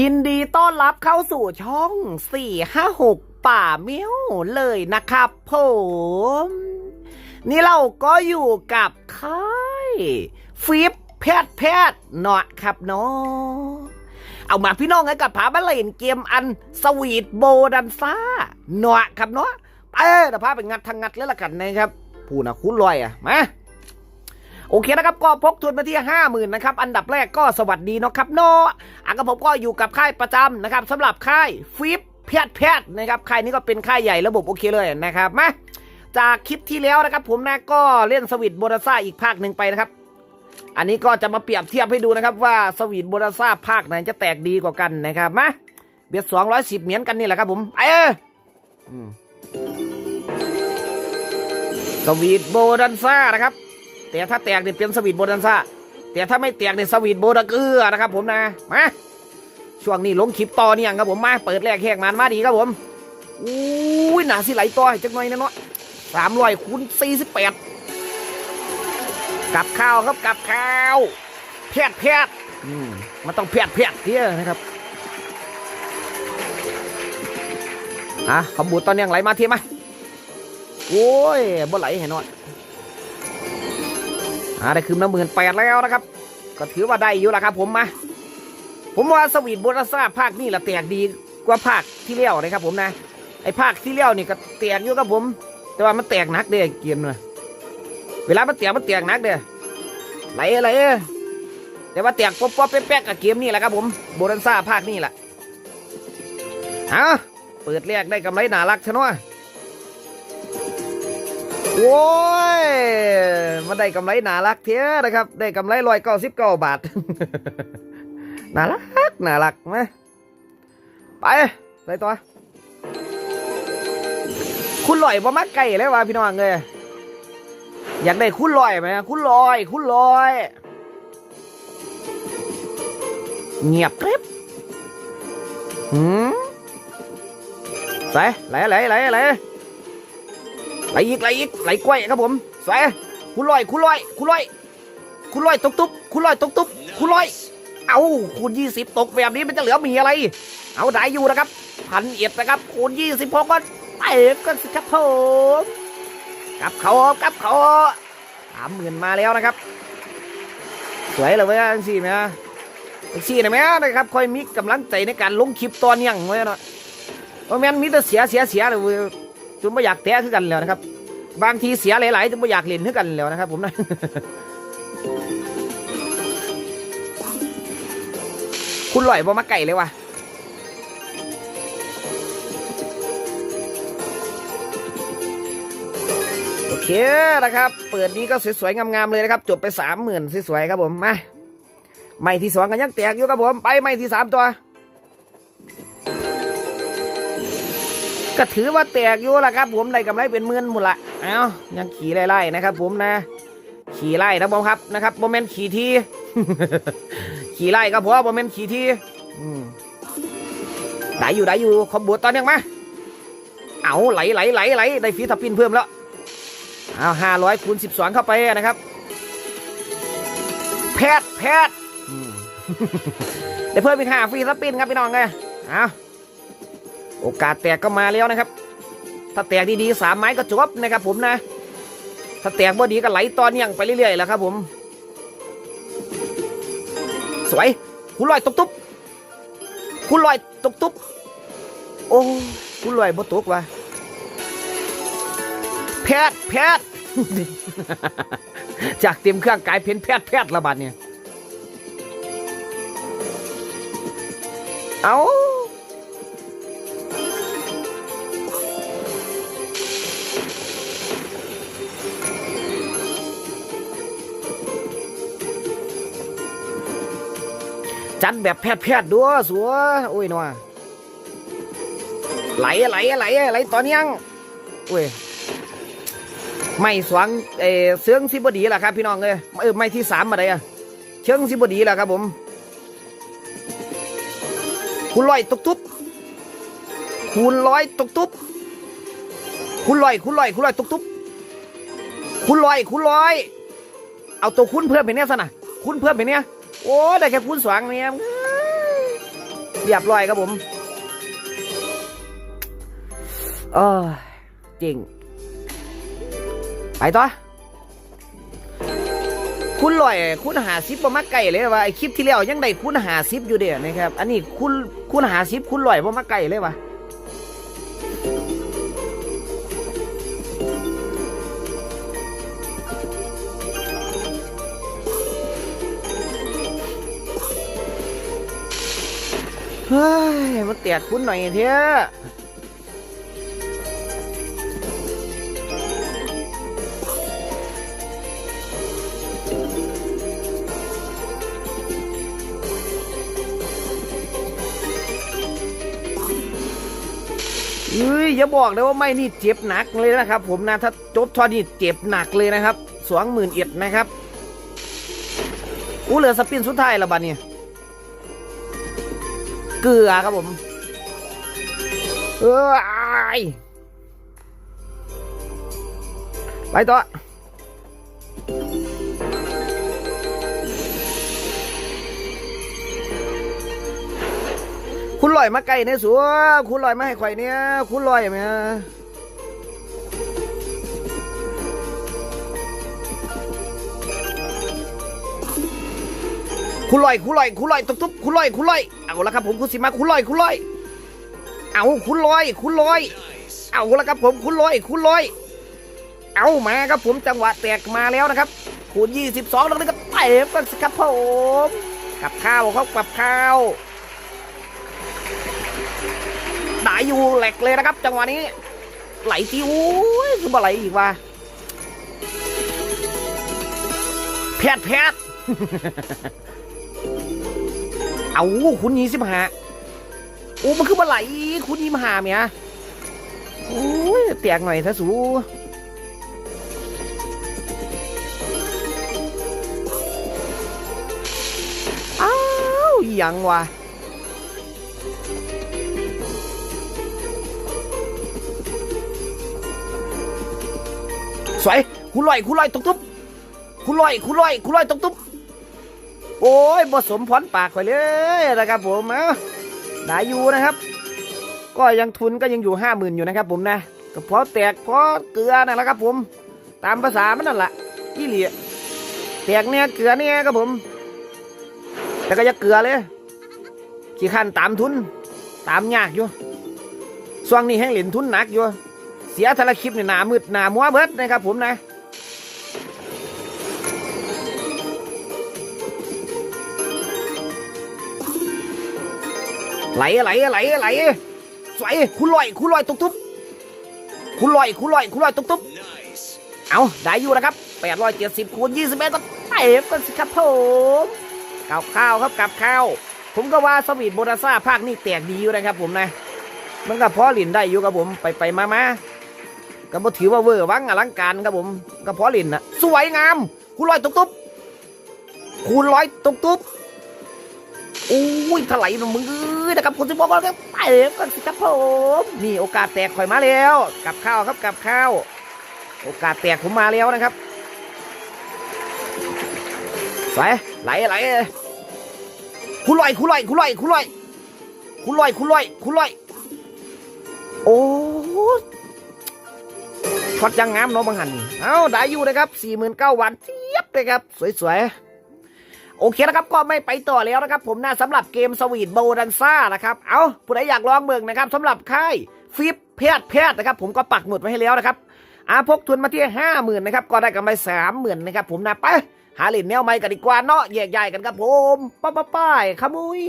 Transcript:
ยินดีต้อนรับเข้าสู่ช่อง 456 ป่าเมี้ยวเลยนะครับผม นี่เราก็อยู่กับค่ายฟิปแพทย์แพทย์เนาะครับเนาะเอามาพี่น้องกันกับผามาเล่นเกมอันสวีทโบดันซ่าเนาะครับเนาะเออเดี๋ยวพาไปงัดทางงัดเลยละกันนะครับผู้นะคุณลอยอะมา โอเคนะครับก็พกทุนมาที่ห้าหมื่นนะครับอันดับแรกก็สวัสดีเนาะครับเนาะอะก็ผมก็อยู่กับค่ายประจำนะครับสำหรับค่ายฟิปแพทย์แพทย์นะครับค่ายนี้ก็เป็นค่ายใหญ่ระบบโอเคเลยนะครับมาจากคลิปที่แล้วนะครับ ผมนะก็เล่นสวิตโบนาซ่าอีกภาคหนึ่งไปนะครับ อันนี้ก็จะมาเปรียบเทียบให้ดูนะครับว่าสวีทโบนาซ่าภาคไหนจะแตกดีกว่ากันนะครับมาเบียดสองร้อยสิบเหรียญกันนี่แหละครับผมเอออืมสวีทโบนันซ่านะครับ แต่ถ้าแตกเนี่ยเป็นสวีทโบนันซ่าแต่ถ้าไม่แตกเนี่ยสวีทโบนักเกลือนะครับผมนะมาช่วงนี้ลงคลิปต่อเนี่ยครับผมมาเปิดแรกแหกมันมาดีครับผมอุ้ยหนาสิไหลต่อจักหน่อยนะเนาะสามร้อยคูณสี่สิบแปดกับข้าวครับกับข้าวแพทย์แพทย์อืมมันต้องแพทย์แพทย์เที่ยนะครับอะขบูตอนนี้ยังไหลมาเทียมไหมโอ้ยบ่ไหลเห็นหน่อย อ่าได้คืนมาหมื่นแปดแล้วนะครับ ก็ถือว่าได้อยู่แล้วครับ ผมมา ผมว่าสวีทโบนัสซาภาคนี้ละแตกดีกว่าภาคที่เลี้ยวนะครับ ผมนะ ไอ้ภาคที่เลี้ยวนี่ก็แตกอยู่ครับผม แต่ว่ามันแตกหนักเด้เกียนเลยเวลามันแตกมันแตกหนักเด้ไหลอะไรเอ้ยแต่ว่าแตกป๊อปป๊อปแป๊กๆกับเกมนี่แหละครับผมโบนัสซาภาคนี้แหละฮะเปิดแรกได้กำไรหนารักชะนาะโอ้ย มาได้กำไรน่ารักเทียนะครับ ได้กำไรร้อยเก้าสิบเก้าบาท น่ารักน่ารักไหมไปใส่ตัว คุณลอยบ่มาไก่เลยว่ะพี่น้องเลยอยากได้คุณลอยไหมคุณลอย คุณลอย เงียบกริบหืมใส่ไหลไหลไหลไหลไหลอีกไหลอีกไหลกล้วยครับผมใส่ คุณลอยคุณลอยคุณลอยคุณลอยตกตุ๊บคุณลอยตกตุ๊บคุณลอย เอาคูณยี่สิบตกแบบนี้มันจะเหลือมีอะไร เอาได้อยู่นะครับพันเอ็ดนะครับคูณยี่สิบหกก็เต็มกันสิครับผมกับเขากับเขาสามหมื่นมาแล้วนะครับ สวยเลยเว้ยสี่ไหมจังสี่นะแม่นะครับคอยมีกำลังใจในการลงคลิปตอนยังไว้เนาะเพราะแม่นมีแต่เสียเสียเสียเลยจนไม่อยากแท้ขึ้นกันแล้วนะครับ บางทีเสียหลายๆจนไม่อยากเล่นขึ้นกันแล้วนะครับ ผมนะคุณลอยบ่มาไก่เลยวะโอเคนะครับ เปิดนี้ก็สวยๆงามๆเลยนะครับ จบไปสามหมื่นสวยๆครับผมมาไม่ที่สองกันยังแตกอยู่ครับผม ไปไม่ที่สามตัว ก็ถือว่าแตกอยู่ละครับ ผมได้กำไรเป็นหมื่นหมดละเอ้ายังขี่ไล่ๆนะครับ ผมนะ ขี่ไล่นะบอมครับนะครับโมเมนต์ขี่ทีขี่ไล่ก็พอโมเมนต์ขี่ทีอืมได้อยู่ได้อยู่ขอบวตอนนี้มาเอาไหลไหลไหลไหลได้ฟีทับปินเพิ่มแล้วเอาห้าร้อยคูณสิบสองเข้าไปนะครับ แพทย์แพทย์ได้เพิ่มอีกห้าฟีทับปินครับพี่น้องเลยเอา โอกาสแตกก็มาแล้วนะครับ ถ้าแตกดีๆสามไม้ก็จบนะครับผมนะ ถ้าแตกบ่ดีก็ไหลตอนยังไปเรื่อยๆแล้วครับผม สวยคุณลอยตกตุ๊บคุณลอยตกตุ๊บโอ้คุณลอยบ่ตกว่ะแพทย์แพทย์จากเต็มเครื่องกายเป็นแพทย์แพทย์ระบาดเนี่ยเอา จัดแบบแพทย์แพทย์ด้วยสัวโอ้ยนัวไหลไหลไหลไหลตอนนี้ยังโอ้ยไม่สวงเออเสื้องสิบดีแหละครับ พี่น้องเอ้ยเออไม่ที่สามมาได้อะเชิงสิบดีแหละครับผมคุณลอยตุกตุบคุณลอยตุกตุบคุณลอยคุณลอยคุณลอยตุกตุบคุณลอยคุณลอย เอาตัวคุณเพิ่มไปเนี่ยซะนะคุณเพิ่มไปเนี่ย โอ้ได้แค่คูณสองเนี่ยเรียบร้อยครับผมเออจริง ไปต่อคุณลอยคุณหาซิปบ่มาไก่เลยว่าไอคลิปที่แล้วยังได้คุณหาซิปอยู่เด้นะครับ อันนี้คุณคุณหาซิปคุณลอยบ่มาไก่เลยวะ เฮ้ยมันเตียดคุณหน่อยเถอะเฮ้ยอย่าบอกเลยว่าไม่นี่เจ็บหนักเลยนะครับ ผมนะถ้าจบทอนี่เจ็บหนักเลยนะครับสองหมื่นเอ็ดนะครับอู้เหลือสปินสุดท้ายและบัดเนี้ เกลือครับผมเอออายไปต่อคุณลอยมาไก่เนี่ยสัวคุณลอยมาให้ข่อยเนี่ยคุณลอยไหม คุณลอยคุณลอยคุณลอยตุ๊บตุ๊บคุณลอยคุณลอยเอาละครับผมคุณสิมาคุณลอยคุณลอย เอาคุณลอยคุณลอย เอาละครับผมคุณลอยคุณลอย เอามาครับผมจังหวะแตกมาแล้วนะครับคูณ22แล้วนี่ก็เตะกันสิครับผมกับข้าวเขากับข้าวได้อยู่แหลกเลยนะครับ จังหวะนี้ ไหลทีอุ้ยคือบ่ไหลอีกว่าแพทย์แพทย์ เอาคุณยี่สิบห้าโอ้มันคือบ่ไหลคุณยี่สิบห้าเมียโอ้ยแตกหน่อยถ้าสูอ้าวยังวะสวยคุณลอยคุณลอยตุ๊บตุ๊บคุณลอยคุณลอยคุณลอยตุ๊บตุ๊บ โอ้ยผสมพรปากไปเลยนะครับผมเอ้าได้อยู่นะครับ ก็ยังทุนก็ยังอยู่ห้าหมื่นอยู่นะครับผมนะก็เพราะแตกเพราะเกลือนั่นแหละครับผม ตามภาษามันนั่นแหละยี่เหลี่ยแตกเนี่ยเกลือเนี่ยครับผม แต่ก็จะเกลือเลยขี้ขันตามทุน ตามยากอยู่ส่วงนี้ให้เหรียญทุนหนักอยู่ เสียทะละคลิปเนี่ยหนามืดหนามัวเบิดนะครับผมนะ ไหลไหลไหลไหลสวยคุณลอยคุณลอยตุ๊บตุ๊บคุณลอยคุณลอยคุณลอยตุ๊บตุ๊บเอาได้อยู่นะครับแปดร้อยเจ็ดสิบคูณยี่สิบเอ็ดก็เต็มกันสิครับผมกับข้าวครับกับข้าว ผมก็ว่าสวีทโบนาซ่าภาคนี้แตกดีอยู่นะครับผมนะ มันก็พอหลินได้อยู่ครับผมไปไปมามาก็บ่ถือว่าเวอร์วังอลังการครับผมก็พอหลินนะสวยงาม คุณลอยตุ๊บตุ๊บคุณลอยตุ๊บตุ๊บ อุ้ยถลายหนูมือนะครับคุณจะบอกว่าเตะกันสิครับผมนี่โอกาสแตกข่อยมาแล้วกับข้าวครับกับข้าว โอกาสแตกผมมาแล้วนะครับสายไหลไหลคุณลอยคุณลอยคุณลอยคุณลอยคุณลอยคุณลอยคุณลอยโอ้ช็อตยังงามเน้องบังหันเอ้าได้อยู่นะครับสี่หมื่นเก้าวันเทียบเลยครับ สวยๆ โอเคนะครับก็ไม่ไปต่อแล้วนะครับ ผมนะสำหรับเกมสวีทโบดันซ่านะครับ เอาผู้ใดอยากลองเบิ่งนะครับสำหรับค่ายฟิปแพทย์แพทย์นะครับ ผมก็ปักหมุดไว้ให้แล้วนะครับอาพกทุนมาที่ห้าหมื่นนะครับก็ได้กำไรสามหมื่นนะครับ ผมนะไปหาเหรียญแนวใหม่กันดีกว่าเนาะแยกย้ายกันครับผมป้าป้าป้ายขมุย